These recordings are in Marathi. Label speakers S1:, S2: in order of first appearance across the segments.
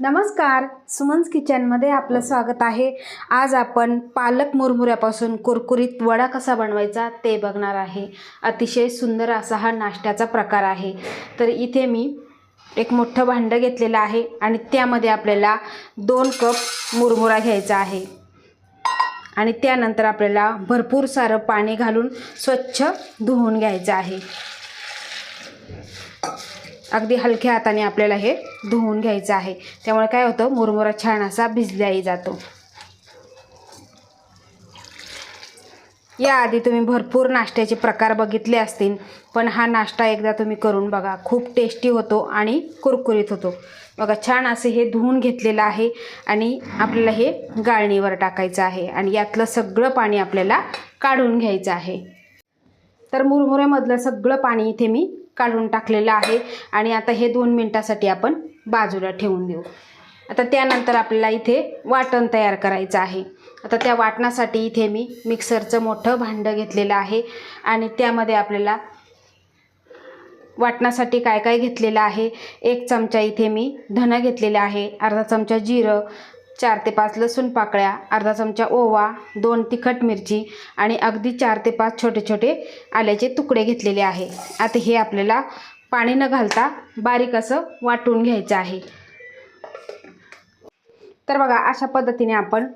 S1: नमस्कार सुमन्स किचनमध्ये आपलं स्वागत आहे. आज आपण पालक मुरमुऱ्यापासून कुरकुरीत वडा कसा बनवायचा ते बघणार आहे. अतिशय सुंदर असा हा नाश्त्याचा प्रकार आहे. तर इथे मी एक मोठं भांडं घेतलेलं आहे आणि त्यामध्ये आपल्याला दोन कप मुरमुरा घ्यायचा आहे. आणि त्यानंतर आपल्याला भरपूर सारं पाणी घालून स्वच्छ धुवून घ्यायचं आहे. अगदी हलक्या हाताने आपल्याला हे धुवून घ्यायचं आहे. त्यामुळे काय होतं? मुरमुरा छान असा भिजलाही जातो. याआधी तुम्ही भरपूर नाश्त्याचे प्रकार बघितले असतील पण हा नाश्ता एकदा तुम्ही करून बघा. खूप टेस्टी होतो आणि कुरकुरीत होतो. बघा छान असे हे धुवून घेतलेलं आहे आणि आपल्याला हे गाळणीवर टाकायचं आहे आणि यातलं सगळं पाणी आपल्याला काढून घ्यायचं आहे. तर मुरमुऱ्यामधलं सगळं पाणी इथे मी काढून टाकलेलं आहे. आणि आता हे दोन मिनटासाठी आपण बाजूला ठेवून देऊ. आता त्यानंतर आपल्याला इथे वाटण तयार करायचं आहे. आता त्या वाटणासाठी इथे मी मिक्सरचं मोठं भांडं घेतलेलं आहे. आणि त्यामध्ये आपल्याला वाटण्यासाठी काय काय घेतलेलं आहे? एक चमचा इथे मी धनं घेतलेलं आहे. अर्धा चमचा जिरं. चार ते पाच लसूण पाकळ्या अर्धा चमचा ओवा दोन तिखट मिरची आणि अगदी चार ते पाच छोटे छोटे आल्याचे तुकडे घेतलेले आहे. आता हे आपल्याला पाणी न घालता बारीक असं वाटून घ्यायचं आहे. तर बघा अशा पद्धतीने आपण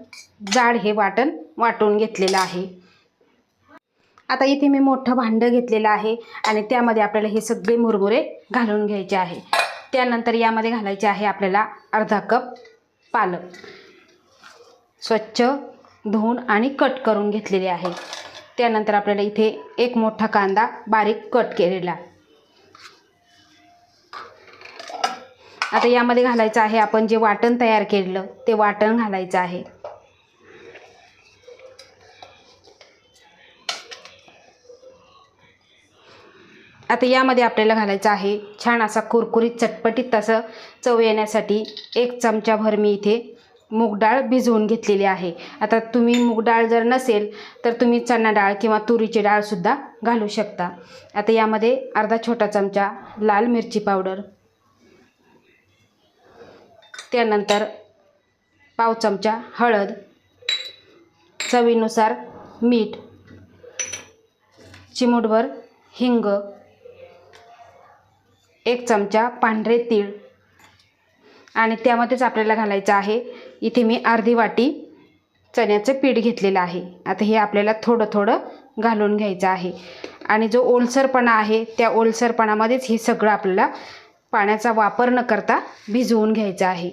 S1: जाड हे वाटण वाटून घेतलेलं आहे. आता इथे मी मोठं भांडं घेतलेलं आहे आणि त्यामध्ये आपल्याला हे सगळे मुरमुरे घालून घ्यायचे आहे. त्यानंतर यामध्ये घालायचे आहे आपल्याला अर्धा कप पालक. स्वच्छ धुवून आणि कट करून घेतलेले आहे. त्यानंतर आपल्याला इथे एक मोठा कांदा बारीक कट केलेला. आता यामध्ये घालायचं आहे आपण जे वाटण तयार केलेलं ते वाटण घालायचं आहे. आता यामध्ये आपल्याला घालायचं आहे छान असा कुरकुरीत चटपटीत असं चव येण्यासाठी एक चमचाभर मी इथे मूग डाळ भिजवून घेतलेली आहे. आता तुम्ही मूग डाळ जर नसेल तर तुम्ही चणा डाळ किंवा तुरीची डाळसुद्धा घालू शकता. आता यामध्ये अर्धा छोटा चमचा लाल मिरची पावडर त्यानंतर पाव चमचा हळद चवीनुसार मीठ चिमूटभर हिंग एक चमचा पांढरे तीळ. आणि त्यामध्येच आपल्याला घालायचं आहे. इथे मी अर्धी वाटी चण्याचं पीठ घेतलेलं आहे. आता हे आपल्याला थोडं थोडं घालून घ्यायचं आहे. आणि जो ओलसरपणा आहे त्या ओलसरपणामध्येच हे सगळं आपल्याला पाण्याचा वापर न करता भिजवून घ्यायचं आहे.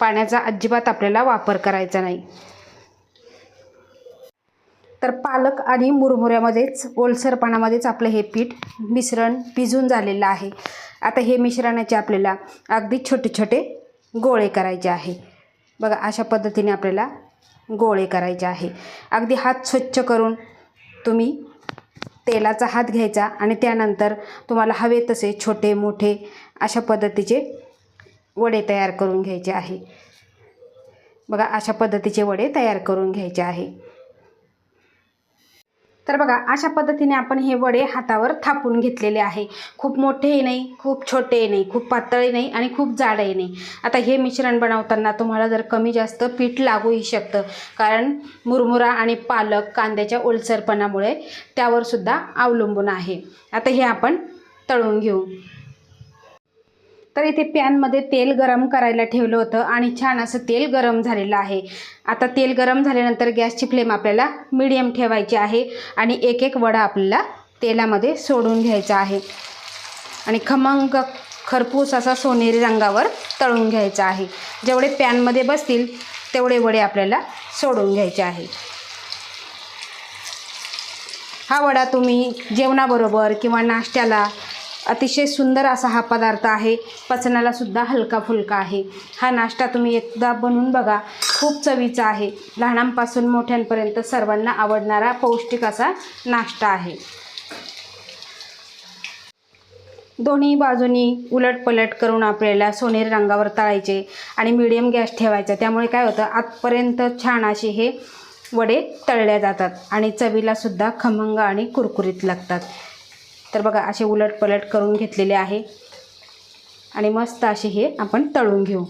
S1: पाण्याचा अजिबात आपल्याला वापर करायचा नाही. तर पालक आणि मुरमुऱ्यामध्येच ओलसरपणामध्येच आपलं हे पीठ मिश्रण भिजून झालेलं आहे. आता हे मिश्रणाचे आपल्याला अगदी छोटे छोटे गोळे करायचे आहे. बघा अशा पद्धतीने आपल्याला गोळे करायचे आहे. अगदी हात स्वच्छ करून तुम्ही तेलाचा हात घ्यायचा आणि त्यानंतर तुम्हाला हवे तसे छोटे मोठे अशा पद्धतीचे वडे तयार करून घ्यायचे आहे. बघा अशा पद्धतीचे वडे तयार करून घ्यायचे आहे. तर बघा अशा पद्धतीने आपण हे वडे हातावर थापून घेतलेले आहे. खूप मोठेही नाही खूप छोटेही नाही खूप पातळही नाही आणि खूप जाडही नाही. आता हे मिश्रण बनवताना तुम्हाला जर कमी जास्त पीठ लागूही शकतं. कारण मुरमुरा आणि पालक कांद्याच्या ओलसरपणामुळे त्यावर सुद्धा अवलंबून आहे. आता हे आपण तळून घेऊ. तर इथे पॅनमध्ये तेल गरम करायला ठेवलं होतं आणि छान असं तेल गरम झालेलं आहे. आता तेल गरम झाल्यानंतर गॅसची फ्लेम आपल्याला मिडियम ठेवायची आहे आणि एक एक वडा आपल्याला तेलामध्ये सोडून घ्यायचा आहे. आणि खमंग खरपूस असा सोनेरी रंगावर तळून घ्यायचा आहे. जेवढे पॅनमध्ये बसतील तेवढे वडे आपल्याला सोडून घ्यायचे आहे. हा वडा तुम्ही जेवणाबरोबर किंवा नाश्त्याला अतिशय सुंदर असा हा पदार्थ आहे. पचनाला सुद्धा हलका फुलका आहे. हा नाश्ता तुम्ही एकदा बनवून बघा. खूप चवीचा आहे. लहानांपासून मोठ्यांपर्यंत सर्वांना आवडणारा पौष्टिक असा नाश्ता आहे. दोन्ही बाजूनी उलटपलट करून आपल्याला सोनेरी रंगावर तळायचे आणि मिडियम गॅस ठेवायचा. त्यामुळे काय होतं? आतपर्यंत छान असे हे वडे तळल्या जातात आणि चवीला सुद्धा खमंग आणि कुरकुरीत लागतात. तर बघा असे उलट पलट करून घेतलेले आहे. आणि मस्त असे हे आपण तळून घेऊ.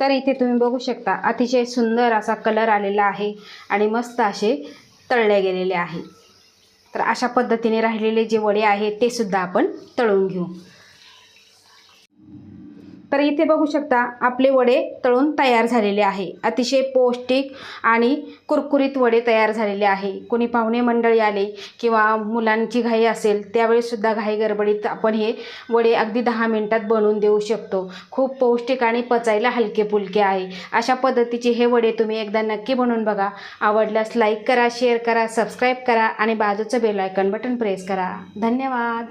S1: तर इथे तुम्ही बघू शकता अतिशय सुंदर असा कलर आलेला आहे आणि मस्त असे तळले गेलेले आहे. तर अशा पद्धतीने राहिलेले जे वडे आहेत ते सुद्धा आपण तळून घेऊ. तर इथे बघू शकता आपले वडे तळून तयार झालेले आहे. अतिशय पौष्टिक आणि कुरकुरीत वडे तयार झालेले आहे. कोणी पाहुणे मंडळी आले किंवा मुलांची घाई असेल त्यावेळेसुद्धा घाई गडबडीत आपण हे वडे अगदी दहा मिनटात बनवून देऊ शकतो. खूप पौष्टिक आणि पचायला हलके फुलके आहे. अशा पद्धतीचे हे वडे तुम्ही एकदा नक्की बनवून बघा. आवडल्यास लाईक करा शेअर करा सबस्क्राईब करा आणि बाजूचं बेल आयकन बटन प्रेस करा. धन्यवाद!